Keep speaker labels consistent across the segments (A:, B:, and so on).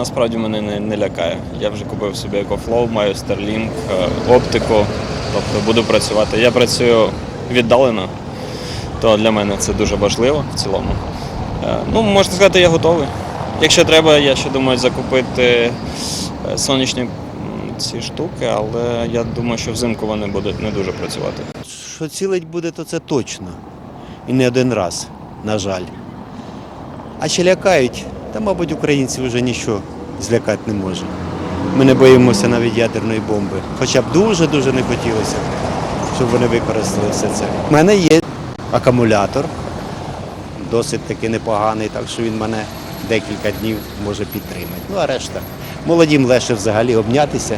A: насправді мене не, не лякає. Я вже купив собі EcoFlow, маю Starlink, е, оптику, тобто буду працювати. Я працюю віддалено, то для мене це дуже важливо в цілому. Е, Ну, можна сказати, я готовий. Якщо треба, я ще думаю закупити е, сонячні ці штуки, але я думаю, що взимку вони будуть не дуже працювати.
B: Що цілить буде, то це точно. І не один раз, на жаль. А чи лякають? Та, мабуть, українці вже нічого злякати не може. Ми не боїмося навіть ядерної бомби. Хоча б дуже-дуже не хотілося, щоб вони використали все це. У мене є акумулятор, досить таки непоганий, так що він мене декілька днів може підтримати. Ну а решта. Молодім легше взагалі обнятися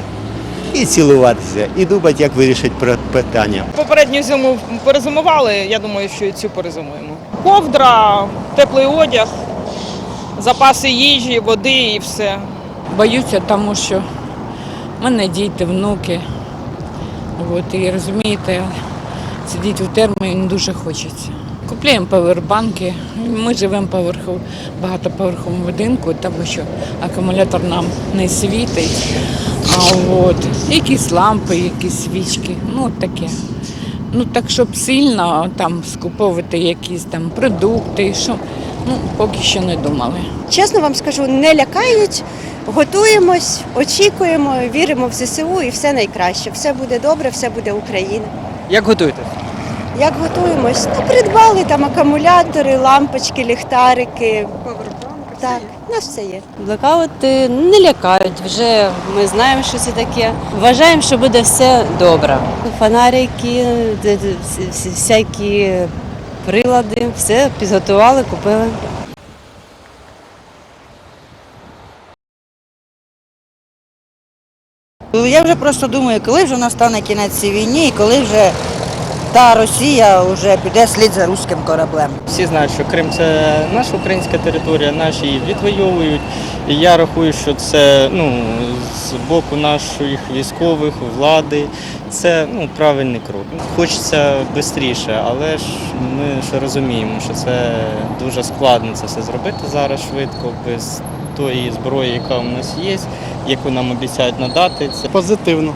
B: і цілуватися, і думати, як вирішити питання.
C: Попередню зиму перезимували, я думаю, що і цю перезимуємо. Ковдра, теплий одяг, запаси їжі, води і все.
D: Боюся, тому що в мене діти, внуки. От, і розумієте, сидіти в термі не дуже хочеться. Купляємо павербанки. Ми живемо поверху, багатоповерховому будинку, тому що акумулятор нам не світить. А от, якісь лампи, якісь свічки, ну от таке. Ну так, щоб сильно там скуповувати якісь там продукти, що ну поки що не думали.
E: Чесно вам скажу, не лякають, готуємось, очікуємо, віримо в ЗСУ і все найкраще. Все буде добре, все буде Україна.
F: Як готуєте?
E: Як готуємось? Ну, придбали там акумулятори, лампочки, ліхтарики. Так, у нас все є.
G: Блекаути не лякають. Вже ми знаємо, що це таке. Вважаємо, що буде все добре. Фонарики, всякі прилади, все підготували, купили.
H: Я вже просто думаю, коли вже настане кінець цій війні і коли вже та Росія вже піде слід за руським кораблем.
F: Всі знають, що Крим це наша українська територія, наші її відвоюють. І я рахую, що це ну, з боку наших військових, влади, це ну, правильний крок. Хочеться швидше, але ж ми ж розуміємо, що це дуже складно це все зробити зараз швидко, без тої зброї, яка у нас є, яку нам обіцяють надати. Це
I: Позитивно.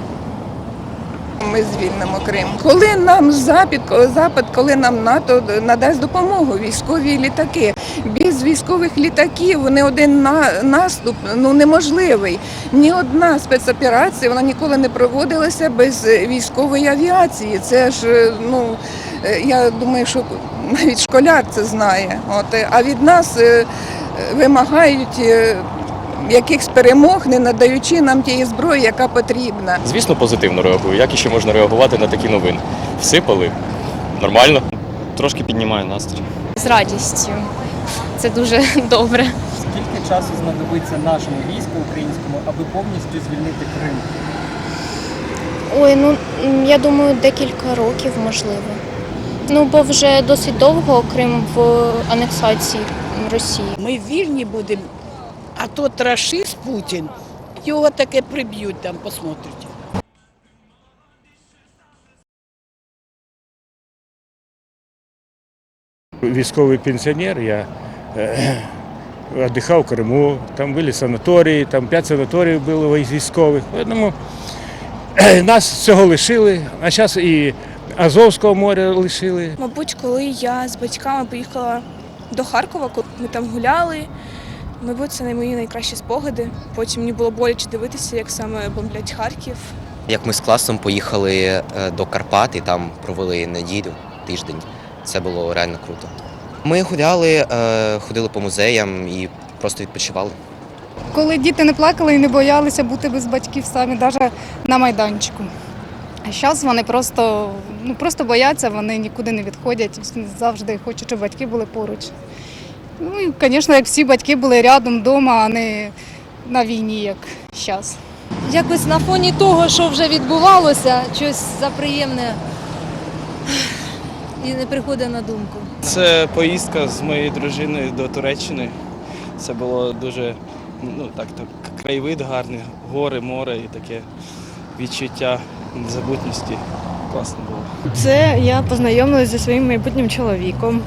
C: Ми звільнимо Крим. Коли нам Запад, Запад, коли нам НАТО надасть допомогу, військові літаки. Без військових літаків не один на- наступ ну неможливий. Ні одна спецоперація вона ніколи не проводилася без військової авіації. Це ж е, ну е, я думаю, що навіть школяр це знає. От е, а від нас е, е, вимагають. Якихось перемог, не надаючи нам тієї зброї, яка потрібна.
J: Звісно, позитивно реагую. Як іще можна реагувати на такі новини? Всипали. Нормально. Трошки піднімає настрій.
G: З радістю. Це дуже добре.
F: скільки часу знадобиться нашому війську українському, аби повністю звільнити Крим?
G: Ой, ну я думаю, декілька років можливо. Ну, бо вже досить довго Крим в анексації Росії.
D: Ми вільні будемо, а то рашист Путін, його таке приб'ють там, посмотрите.
I: Військовий пенсіонер, я е, віддихав в Криму, там були санаторії, там п'ять санаторіїв було військових. Тому е, нас цього лишили, а зараз і Азовського моря лишили.
G: Мабуть, коли я з батьками поїхала до Харкова, коли ми там гуляли. Мабуть, це не мої найкращі спогади. Потім мені було боляче дивитися, як саме бомблять Харків.
K: Як ми з класом поїхали е, до Карпат і там провели неділю, тиждень. Це було реально круто. Ми гуляли, е, ходили по музеям і просто відпочивали.
E: Коли діти не плакали і не боялися бути без батьків самі, навіть на майданчику. А зараз вони просто, ну, просто бояться, вони нікуди не відходять, завжди хочуть, щоб батьки були поруч. Ну і, звісно, як всі батьки були рядом вдома, а не на війні, як зараз.
G: Якось на фоні того, що вже відбувалося, щось заприємне і не приходить на думку.
A: Це поїздка з моєю дружиною до Туреччини. Це було дуже ну так, так краєвид гарний, гори, море і таке відчуття незабутності. Класно було.
G: Це я познайомилася зі своїм майбутнім чоловіком,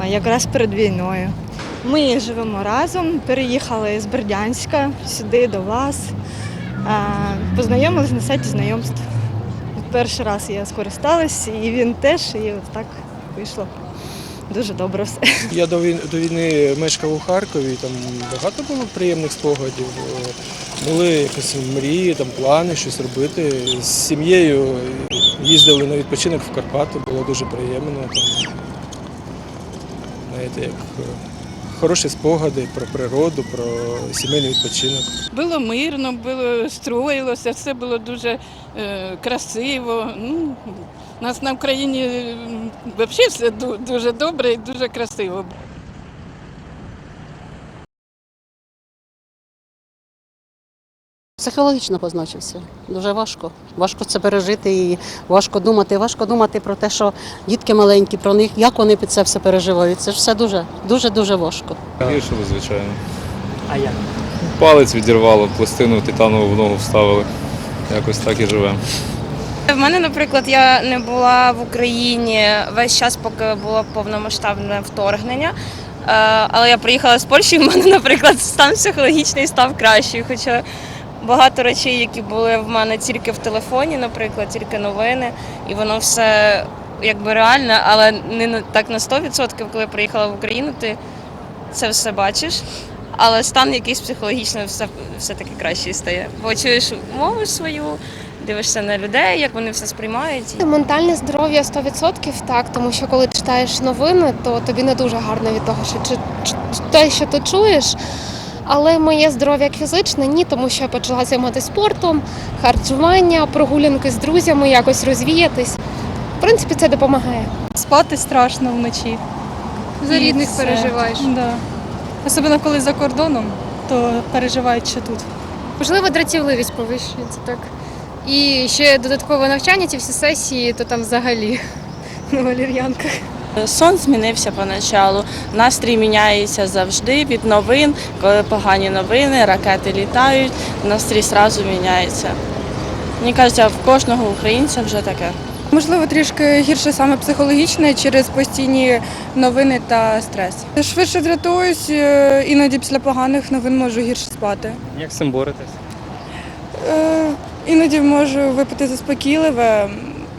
G: а якраз перед війною.
L: Ми живемо разом, переїхали з Бердянська сюди до вас. Познайомились на сайті знайомств. Перший раз я скористалась, і він теж, і от так вийшло. Дуже добре все.
M: Я до війни, до війни мешкав у Харкові, там багато було приємних спогадів. Були якісь мрії, там плани, щось робити. З сім'єю їздили на відпочинок в Карпати, було дуже приємно. Там, знаєте, як хороші спогади про природу, про сімейний відпочинок.
D: Було мирно, було строїлося, все було дуже е, красиво. Ну, у нас на Україні взагалі все дуже добре і дуже красиво.
N: Психологічно позначився. Дуже важко. Важко це пережити і важко думати. Важко думати про те, що дітки маленькі, про них, як вони під це все переживають. Це ж все дуже, дуже, дуже важко.
O: Гіршили, звичайно.
F: А як?
O: Палець відірвало, пластину титанову в ногу вставили. Якось так і живемо.
L: В мене, наприклад, я не була в Україні весь час, поки було повномасштабне вторгнення. Е, Але я приїхала з Польщі, і в мене, наприклад, стан психологічний став кращий. Хоча багато речей, які були в мене тільки в телефоні, наприклад, тільки новини, і воно все якби реальне, але не так на 100%, коли приїхала в Україну, ти це все бачиш. Але стан якийсь психологічно все, все-таки кращий стає. Бо чуєш мову свою, дивишся на людей, як вони все сприймають.
E: Ментальне здоров'я 100% так, тому що коли читаєш новини, то тобі не дуже гарно від того, що чи, чи- те, що ти чуєш. Але моє здоров'я як фізичне ні, тому що я почала займатися спортом, харчування, прогулянки з друзями, якось розвіятись. В принципі, це допомагає.
L: Спати страшно вночі.
E: За рідних
L: все.
E: переживаєш.
L: Да. Особливо коли за кордоном, то переживають ще тут.
E: Можливо, дратівливість повищується так. І ще додаткове навчання, ті всі сесії, то там взагалі на валір'янках.
L: Сон змінився поначалу. Настрій міняється завжди від новин, коли погані новини, ракети літають, настрій одразу міняється. Мені кажеться, в кожного українця вже таке.
C: Можливо, трішки гірше саме психологічне через постійні новини та стрес. Швидше дратуюсь, е, іноді після поганих новин можу гірше спати.
F: Як з цим боретесь?
C: Е, Іноді можу випити заспокійливе,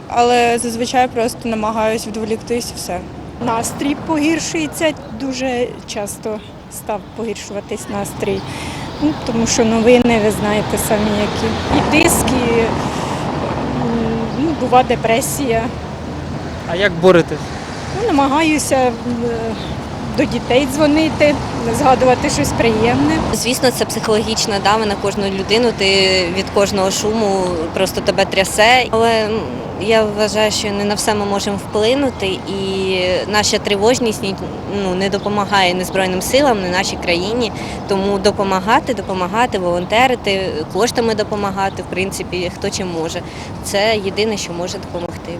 C: але зазвичай просто намагаюся відволіктись і все.
L: Настрій погіршується дуже часто став погіршуватись настрій. Ну, тому що новини, ви знаєте самі які. І тиск, і ну, бува депресія.
F: А як боретесь?
L: Ну, намагаюся е, до дітей дзвонити, згадувати щось приємне.
G: Звісно, це психологічна дава на кожну людину. Ти від кожного шуму просто тебе трясе. Але я вважаю, що не на все ми можемо вплинути, і наша тривожність ну, не допомагає ні Збройним силам, ні нашій країні. Тому допомагати, допомагати, волонтерити, коштами допомагати, в принципі, хто чим може. Це єдине, що може допомогти.